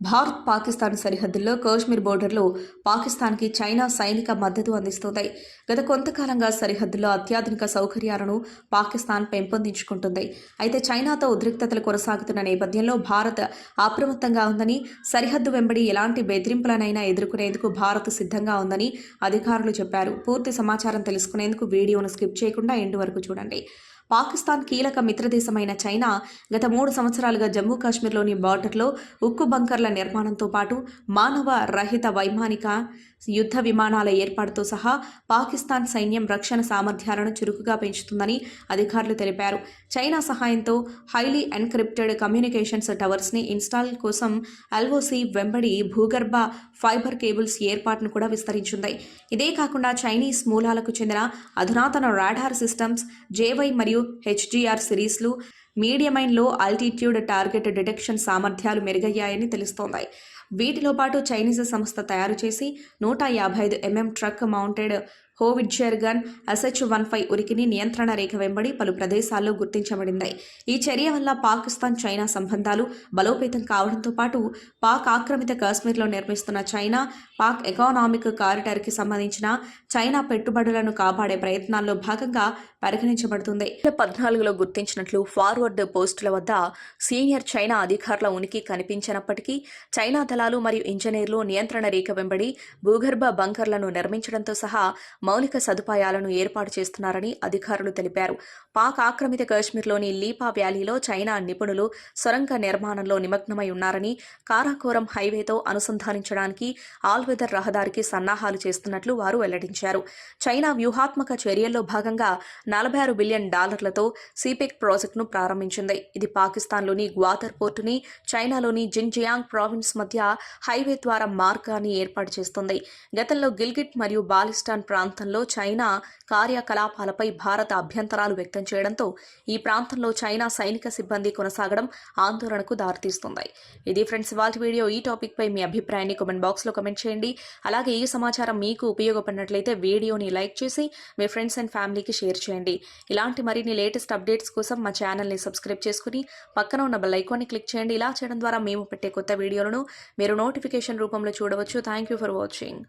భారత్ పాకిస్తాన్ సరిహద్దుల్లో కాశ్మీర్ బోర్డర్లో పాకిస్తాన్కి చైనా సైనిక మద్దతు అందిస్తోంది. గత కొంతకాలంగా సరిహద్దుల్లో అత్యాధునిక సౌకర్యాలను పాకిస్తాన్ పెంపొందించుకుంటుంది. అయితే చైనాతో ఉద్రిక్తతలు కొనసాగుతున్న నేపథ్యంలో భారత్ అప్రమత్తంగా ఉందని సరిహద్దు వెంబడి ఎలాంటి బెదిరింపులనైనా ఎదుర్కొనేందుకు భారత్ సిద్ధంగా ఉందని అధికారులు చెప్పారు. పూర్తి సమాచారం తెలుసుకునేందుకు వీడియోను స్కిప్ చేయకుండా ఎండు వరకు చూడండి. పాకిస్తాన్ కీలక మిత్రదేశమైన చైనా గత మూడు సంవత్సరాలుగా జమ్మూ కాశ్మీర్లోని బార్డర్లో ఉక్కు బంకర్ల నిర్మాణంతో పాటు మానవ రహిత వైమానిక యుద్ధ విమానాల ఏర్పాటుతో సహా పాకిస్తాన్ సైన్యం రక్షణ సామర్థ్యాలను చురుకుగా పెంచుతుందని అధికారులు తెలిపారు. చైనా సహాయంతో హైలీ ఎన్క్రిప్టెడ్ కమ్యూనికేషన్స్ టవర్స్ని ఇన్స్టాల్ కోసం ఎల్ఓసి వెంబడి భూగర్భ ఫైబర్ కేబుల్స్ ఏర్పాటును కూడా విస్తరించింది. ఇదే కాకుండా చైనీస్ మూలాలకు చెందిన అధునాతన రాడార్ సిస్టమ్స్ జేవై మరియు హెచ్డిఆర్ సిరీస్లు మీడియమైన్లో ఆల్టిట్యూడ్ టార్గెట్ డిటెక్షన్ సామర్థ్యాలు మెరుగయ్యాయని తెలుస్తోంది. వీటిలో పాటు చైనీస్ సంస్థ తయారు చేసి నూట యాభై ఐదు MM truck mounted howitzer gun SH one five ఉరికిని నియంత్రణ రేఖ వెంబడి పలు ప్రదేశాల్లో గుర్తించబడింది. ఈ చర్య వల్ల పాకిస్తాన్ చైనా సంబంధాలు బలోపేతం కావడంతో పాటు పాక్ ఆక్రమిత కాశ్మీర్లో నిర్మిస్తున్న చైనా పాక్ ఎకానామిక్ కారిడార్కి సంబంధించిన చైనా పెట్టుబడులను కాపాడే ప్రయత్నాల్లో భాగంగా పరిగణించబడుతుంది. పద్నాలుగులో గుర్తించినట్లు ఫార్వర్డ్ పోస్టుల వద్ద సీనియర్ చైనా అధికారుల ఉనికి కనిపించినప్పటికీ చైనా దళాలు మరియు ఇంజనీర్లు నియంత్రణ రేఖ వెంబడి భూగర్భ బంకర్లను నిర్మించడంతో సహా మౌలిక సదుపాయాలను ఏర్పాటు చేస్తున్నారని అధికారులు తెలిపారు. పాక్ ఆక్రమిత కాశ్మీర్లోని లీపా వ్యాలీలో చైనా నిపుణులు సొరంగ నిర్మాణంలో నిమగ్నమై ఉన్నారని కారాకోరం హైవేతో అనుసంధానించడానికి ఆల్వెదర్ రహదారికి సన్నాహాలు చేస్తున్నట్లు వారు వెల్లడించారు. చైనా వ్యూహాత్మక చర్యల్లో భాగంగా నలభై ఆరు బిలియన్ డాలర్లతో సిపెక్ ప్రాజెక్టును ప్రారంభించింది. ఇది పాకిస్తాన్లోని గ్వాదర్ పోర్టుని చైనాలోని జిన్జియాంగ్ ప్రావిన్స్ మధ్య హైవే ద్వారా మార్గాన్ని ఏర్పాటు చేస్తుంది. గతంలో గిల్గిట్ మరియు బాలిస్టాన్ ప్రాంతంలో చైనా కార్యకలాపాలపై భారత అభ్యంతరాలు వ్యక్తం చేయడంతో ఈ ప్రాంతంలో చైనా సైనిక సిబ్బంది కొనసాగడం ఆందోళనకు దారితీస్తుంది. ఇది ఫ్రెండ్స్ వాళ్ళ వీడియో. ఈ టాపిక్ పై మీ అభిప్రాయాన్ని కామెంట్ బాక్స్లో కామెంట్ చేయండి. అలాగే ఈ సమాచారం మీకు ఉపయోగపడినట్లయితే వీడియోని లైక్ చేసి మీ ఫ్రెండ్స్ అండ్ ఫ్యామిలీకి షేర్ చేయండి. ఇలాంటి మరిన్ని లేటెస్ట్ అప్డేట్స్ కోసం మా ఛానల్ని సబ్స్క్రైబ్ చేసుకుని పక్కన ఉన్న బెల్ ఐకాన్ని క్లిక్ చేయండి. ఇలా చేయడం ద్వారా మేము పెట్టే కొత్త వీడియోలను మీరు నోటిఫికేషన్ రూపంలో చూడవచ్చు. Thank you for watching